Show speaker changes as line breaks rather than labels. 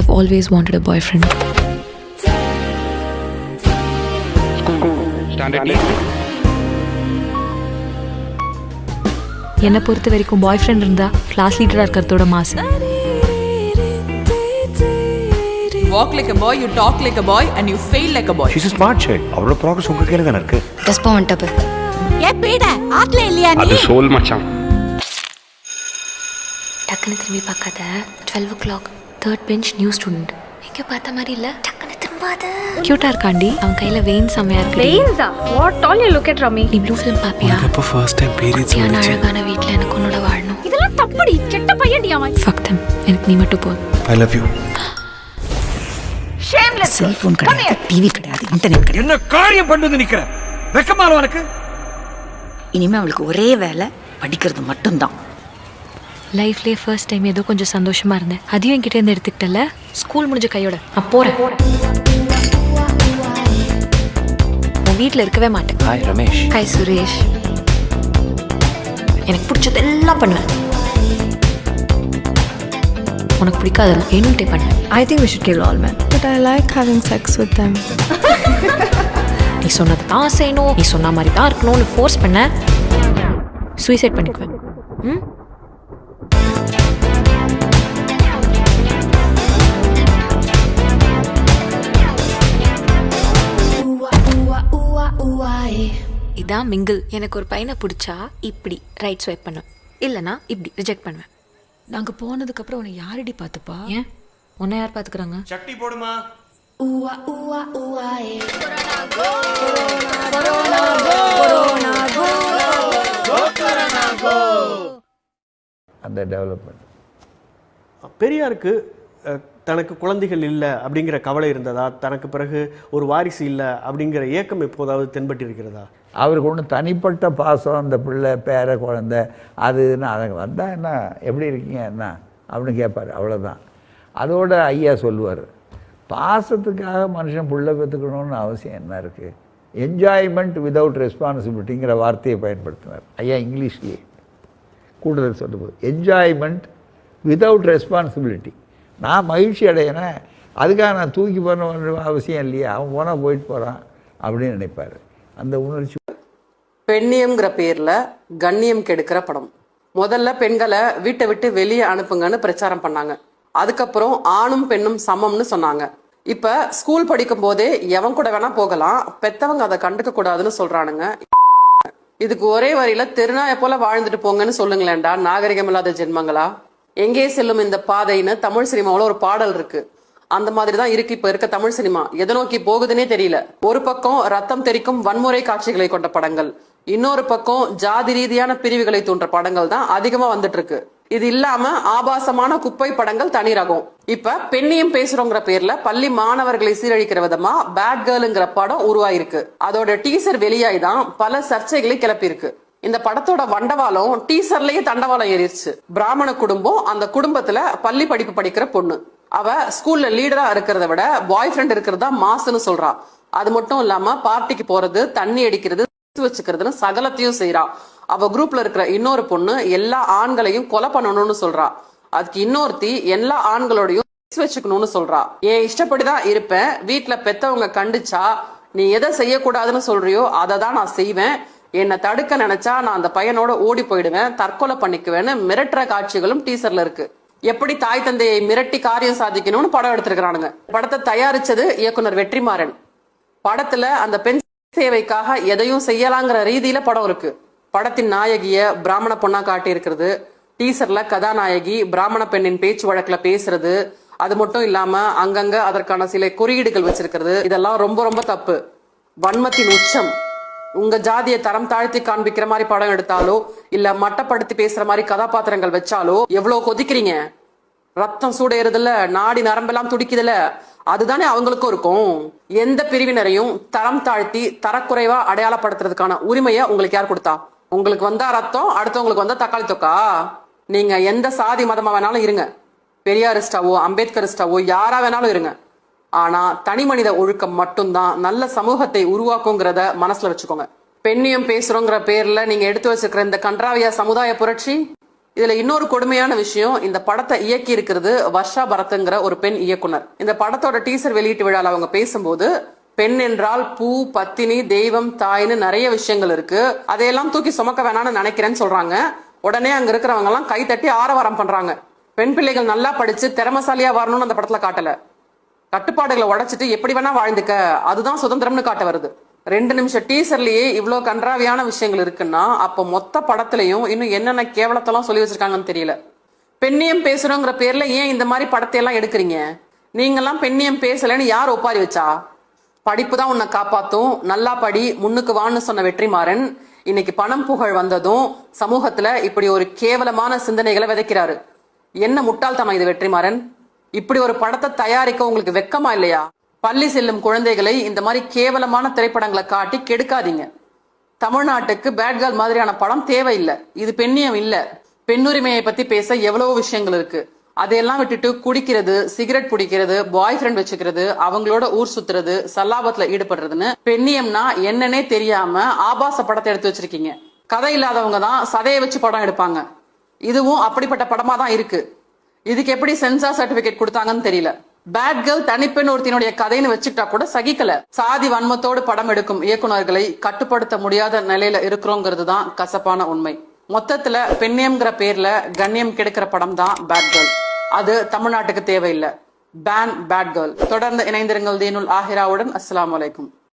have always wanted a boyfriend.
Standard
என்னை பொறுத்த வரைக்கும் பாய் ஃப்ரெண்ட் இருந்தா கிளாஸ் லீடரா இருக்கிறதோட மாசு.
Walk like a boy, you talk like a boy, and you fail like a boy.
She's smart child அவரோட progress உங்க கையில தானே இருக்கு?
டஸ்பா வந்துட்டப்பு
ஏ பீட? ஆட்ல இல்லையா
அது சோல் மச்சான்.
டக்குன்னு திரும்பி பார்க்காத. Twelve o'clock third bench new student எங்க பார்த்த மாதிரி இல்ல? டக்குன்னு திரும்பாத. கியூட்டா இருக்காண்டி. அவன் கையில வெயின் செம்மையா இருக்கு
வெயின்ஸா what all you look at ரமி
நீ ப்ளூ ஃபிலிம் பாப்பியா?
எப்போ ஃபர்ஸ்ட் டைம் பீரியட்ஸ் வந்துச்சு
அழகான வீட்ல எனக்கு உன்னோட வாழணும்.
இதெல்லாம் தப்புடி. கெட்ட பையன்டி அவன்.
ஃபக் தம் எனக்கு நீ மட்டும் போதும்.
ஐ லவ் யூ
செல்போன் கிடையாது டிவி கிடையாது இன்டர்நெட் கிடையாது.
என்ன காரியம் பண்ணு நிக்கிற வெக்கமால உனக்கு?
இனிமே அவளுக்கு ஒரே வேலை படிக்கிறது மட்டும்தான்.
லைஃப்லயே ஃபர்ஸ்ட் டைம் ஏதோ கொஞ்சம் சந்தோஷமா இருந்தேன். அதையும் என்கிட்ட இருந்து எடுத்துக்கிட்டல? ஸ்கூல் முடிஞ்ச கையோட. நான் போறேன். உன் வீட்ல இருக்கவே மாட்டேன்.
ஹாய் ரமேஷ்
ஹாய் சுரேஷ் எனக்கு பிடிச்சதெல்லாம் பண்ணுவேன். உனக்கு பிடிக்காதெல்லாம் வேணும்ட்டே பண்ணுவேன்.
I think we should kill all man but I like having sex with them.
நீ சொன்னதை தான் செய்யணும். நீ சொன்ன மாதிரி தான் இருக்கணும்னு ஃபோர்ஸ் பண்ண. சூசைட் பண்ணிக்குவேன். ம்? இதான் மிங்கிள். எனக்கு ஒரு பையனை பிடிச்சா இப்படி ரைட் ஸ்வைப் பண்ணும் இல்லைனா இப்படி ரிஜெக்ட் பண்ணுவேன்.
நாங்க போனதுக்கு அப்புறம் உன்னை யாரடி பார்த்துப்பா?
ஏன்? உன்னை யார் பார்த்துக்கிறாங்க?
சட்டி போடுமா?
அந்த டெவலப்மெண்ட்
பெரியாருக்கு தனக்கு குழந்தைகள் இல்லை அப்படிங்கிற கவலை இருந்ததா? தனக்கு பிறகு ஒரு வாரிசு இல்லை அப்படிங்கிற ஏக்கம் எப்போதாவது தென்பட்டு இருக்கிறதா
அவருக்கு ஒன்று தனிப்பட்ட பாசம் அந்த பிள்ளை பேர குழந்தை அது இதுன்னு அதை வந்தால் என்ன எப்படி இருக்கீங்க என்ன? அப்படின்னு கேட்பார் அவ்வளோதான் அதோட ஐயா சொல்லுவார். பாசத்துக்காக மனுஷன் புள்ள பெற்றுக்கணும்னு அவசியம் என்ன இருக்குது என்ஜாய்மெண்ட் விதவுட் ரெஸ்பான்சிபிலிட்டிங்கிற வார்த்தையை பயன்படுத்தினார். ஐயா இங்கிலீஷ்லேயே. கூடுதல் சொல்லும்போது. என்ஜாய்மெண்ட் விதவுட் ரெஸ்பான்சிபிலிட்டி நான் மகிழ்ச்சி அடையிறேன். அதுக்காக நான் தூக்கி போடணும் அவசியம் இல்லையா. அவன் போனால் போயிட்டு போகிறான் அப்படின்னு நினைப்பார். அந்த உணர்ச்சி
பெண்ணியம்ங்கிற பேரில் கண்ணியம் கெடுக்கிற படம். முதல்ல பெண்களை வீட்டை விட்டு வெளியே அனுப்புங்கன்னு பிரச்சாரம் பண்ணாங்க. அதுக்கப்புறம் ஆணும் பெண்ணும் சமம்னு சொன்னாங்க. இப்ப ஸ்கூல் படிக்கும் போதே எவன் கூட வேணா போகலாம். பெத்தவங்க அதை கண்டுக்க கூடாதுன்னு சொல்றானுங்க. இதுக்கு ஒரே வரியில தெருநாய போல வாழ்ந்துட்டு போங்கன்னு சொல்லுங்களேன்டா நாகரிகம் இல்லாத ஜென்மங்களா? எங்கே செல்லும் இந்த பாதைன்னு தமிழ் சினிமாவில் ஒரு பாடல் இருக்கு. அந்த மாதிரி தான் இருக்கு இப்ப இருக்க தமிழ் சினிமா. எதை நோக்கி போகுதுன்னே தெரியல. ஒரு பக்கம் ரத்தம் தெறிக்கும் வன்முறை காட்சிகளை கொண்ட படங்கள். இன்னொரு பக்கம் ஜாதி ரீதியான பிரிவுகளை தூண்ட படங்கள் தான் அதிகமா வந்துட்டு இருக்கு. இது இல்லாம ஆபாசமான குப்பை படங்கள் தனி ரகம். இப்ப பெண்ணியம் பேசுறோங்கிற பேர்ல பள்ளி மாணவர்களை சீரழிக்கிற விதமா பேட் கேர்ளுங்கிற படம் உருவாயிருக்கு. அதோட டீசர் வெளியாய் தான் பல சர்ச்சைகளை கிளப்பியிருக்கு. இந்த படத்தோட வண்டவாளம் டீசர்லயே தண்டவாளம் ஏறிடுச்சு. பிராமண குடும்பம் அந்த குடும்பத்துல பள்ளி படிப்பு படிக்கிற பொண்ணு. அவ ஸ்கூல்ல லீடரா இருக்கிறத விட பாய் ஃப்ரெண்ட் இருக்கிறதா மாசுன்னு சொல்றா. அது மட்டும் இல்லாம பார்ட்டிக்கு போறது தண்ணி அடிக்கிறது வச்சுக்கிறதுன்னு சகலத்தையும் செய்யறா அவ குரூப்ல இருக்கிற இன்னொரு பொண்ணு எல்லா ஆண்களையும் கொலை பண்ணணும்னு சொல்றா. அதுக்கு இன்னொருத்தி எல்லா ஆண்களோடையும் வச்சுக்கணும்னு சொல்றா. என் இஷ்டப்படிதான் இருப்பேன். வீட்டுல பெத்தவங்க கண்டிச்சா நீ எதை செய்யக்கூடாதுன்னு சொல்றியோ அதை தான் நான் செய்வேன். என்னை தடுக்க நினைச்சா நான் அந்த பையனோட ஓடி போயிடுவேன் தற்கொலை பண்ணிக்குவேன்னு மிரட்டுற காட்சிகளும் டீசர்ல இருக்கு. எப்படி தாய் தந்தையை மிரட்டி காரியம் சாதிக்கணும்னு படம் எடுத்திருக்கிறானுங்க. படத்தை தயாரிச்சது இயக்குனர் வெற்றிமாறன். படத்துல அந்த பெண் சேவைக்காக எதையும் செய்யலாங்கிற ரீதியில படம் இருக்கு. படத்தின் நாயகிய பிராமண பொண்ணா காட்டி இருக்கிறது டீசர்ல கதாநாயகி பிராமண பெண்ணின் பேச்சு வழக்குல பேசுறது. அது மட்டும் இல்லாம அங்கங்க அதற்கான சில குறியீடுகள் வச்சிருக்கிறது. இதெல்லாம் ரொம்ப ரொம்ப தப்பு. வன்மத்தின் உச்சம். உங்க ஜாதியை தரம் தாழ்த்தி காண்பிக்கிற மாதிரி படம் எடுத்தாலோ இல்ல மட்டப்படுத்தி பேசுற மாதிரி கதாபாத்திரங்கள் வச்சாலோ எவ்வளவு கொதிக்கிறீங்க? ரத்தம் சூடேறுதுல நாடி நரம்பெல்லாம் துடிக்குதுல அதுதானே அவங்களுக்கும் இருக்கும். எந்த பிரிவினரையும் தரம் தாழ்த்தி தரக்குறைவா அடையாளப்படுத்துறதுக்கான உரிமையை உங்களுக்கு யார் கொடுத்தா? உங்களுக்கு வந்தா ரத்தம் அடுத்தவங்களுக்கு வந்தா தக்காளி தொக்கா? நீங்க எந்த சாதி மதமா வேணாலும் இருங்க. பெரியாரிஸ்டாவோ அம்பேத்கரிஸ்டாவோ யாரா வேணாலும் இருங்க. ஆனா தனி மனித ஒழுக்கம் மட்டும்தான் நல்ல சமூகத்தை உருவாக்குங்கிறத மனசுல வச்சுக்கோங்க. பெண்ணியம் பேசுறோங்கிற பேர்ல நீங்க எடுத்து வச்சிருக்கிற இந்த கன்றாவியா சமுதாய புரட்சி இதுல இன்னொரு கொடுமையான விஷயம் இந்த படத்தை இயக்கி இருக்கிறது வர்ஷா பரத்ங்கிற ஒரு பெண் இயக்குனர். இந்த படத்தோட டீசர் வெளியீட்டு விழால அவங்க பேசும்போது பெண் என்றால் பூ பத்தினி தெய்வம் தாய்னு நிறைய விஷயங்கள் இருக்கு. அதையெல்லாம் தூக்கி சுமக்க வேணாம்னு நினைக்கிறேன்னு சொல்றாங்க. உடனே அங்க இருக்கிறவங்க எல்லாம் கை தட்டி ஆரவாரம் பண்றாங்க. பெண் பிள்ளைகள் நல்லா படிச்சு திறமசாலியா வரணும்னு அந்த படத்துல காட்டல. கட்டுப்பாடுகளை உடைச்சிட்டு எப்படி வேணா வாழ்ந்துக்க. அதுதான் சுதந்திரம்னு காட்ட வருது. ரெண்டு நிமிஷம் டீசர்லயே இவ்வளோ கன்றாவியான விஷயங்கள் இருக்குன்னா அப்போ மொத்த படத்துலையும் இன்னும் என்னென்ன கேவலத்தெல்லாம் சொல்லி வச்சிருக்காங்கன்னு தெரியல. பெண்ணியம் பேசுறோங்கிற பேர்ல ஏன் இந்த மாதிரி படத்தை எல்லாம் எடுக்கிறீங்க? நீங்கெல்லாம் பெண்ணியம் பேசலைன்னு யார் ஒப்பாரி வச்சா? படிப்பு தான் உன்னை காப்பாத்தும். நல்லா படி முன்னுக்கு வான்னு சொன்ன வெற்றிமாறன் இன்னைக்கு பணம் புகழ் வந்ததும் சமூகத்துல இப்படி ஒரு கேவலமான சிந்தனைகளை விதைக்கிறாரு. என்ன முட்டாள்தனம் இது வெற்றிமாறன்? இப்படி ஒரு படத்தை தயாரிக்க உங்களுக்கு வெக்கமா இல்லையா? பள்ளி செல்லும் குழந்தைகளை இந்த மாதிரி கேவலமான திரைப்படங்களை காட்டி கெடுக்காதீங்க. தமிழ்நாட்டுக்கு பேட் மாதிரியான படம் தேவையில்லை. இது பெண்ணியம் இல்ல. பெண்ணுரிமையை பத்தி பேச எவ்வளவோ விஷயங்கள் இருக்கு. அதையெல்லாம் விட்டுட்டு குடிக்கிறது சிகரெட் பிடிக்கிறது பாய் ஃப்ரெண்ட் வச்சுக்கிறது அவங்களோட ஊர் சுத்துறது சல்லாபத்துல ஈடுபடுறதுன்னு பெண்ணியம்னா என்னன்னே தெரியாம ஆபாச படத்தை எடுத்து வச்சிருக்கீங்க. கதை இல்லாதவங்க தான் சதையை வச்சு படம் எடுப்பாங்க. இதுவும் அப்படிப்பட்ட படமா தான் இருக்கு. இதுக்கு எப்படி சென்சார் சர்டிபிகேட் கொடுத்தாங்கன்னு தெரியல. பேட் கேர்ள் தனிப்பெண் ஒருத்தினுடைய கதைன்னு வச்சுக்கிட்டா கூட சகிக்கல. சாதி வன்மத்தோடு படம் எடுக்கும் இயக்குனர்களை கட்டுப்படுத்த முடியாத நிலையில இருக்கிறோங்கிறது தான் கசப்பான உண்மை. மொத்தத்துல பெண்ணியம்ங்கிற பேர்ல கண்ணியம் கெடுக்கிற படம் தான் பேட் கேர்ள் அது தமிழ்நாட்டுக்கு தேவையில்லை. பேன் பேட் கேர்ள் தொடர்ந்து இணைந்திருங்கள் தீனுல் ஆஹிராவுடன். அஸ்லாம் வலைக்கும்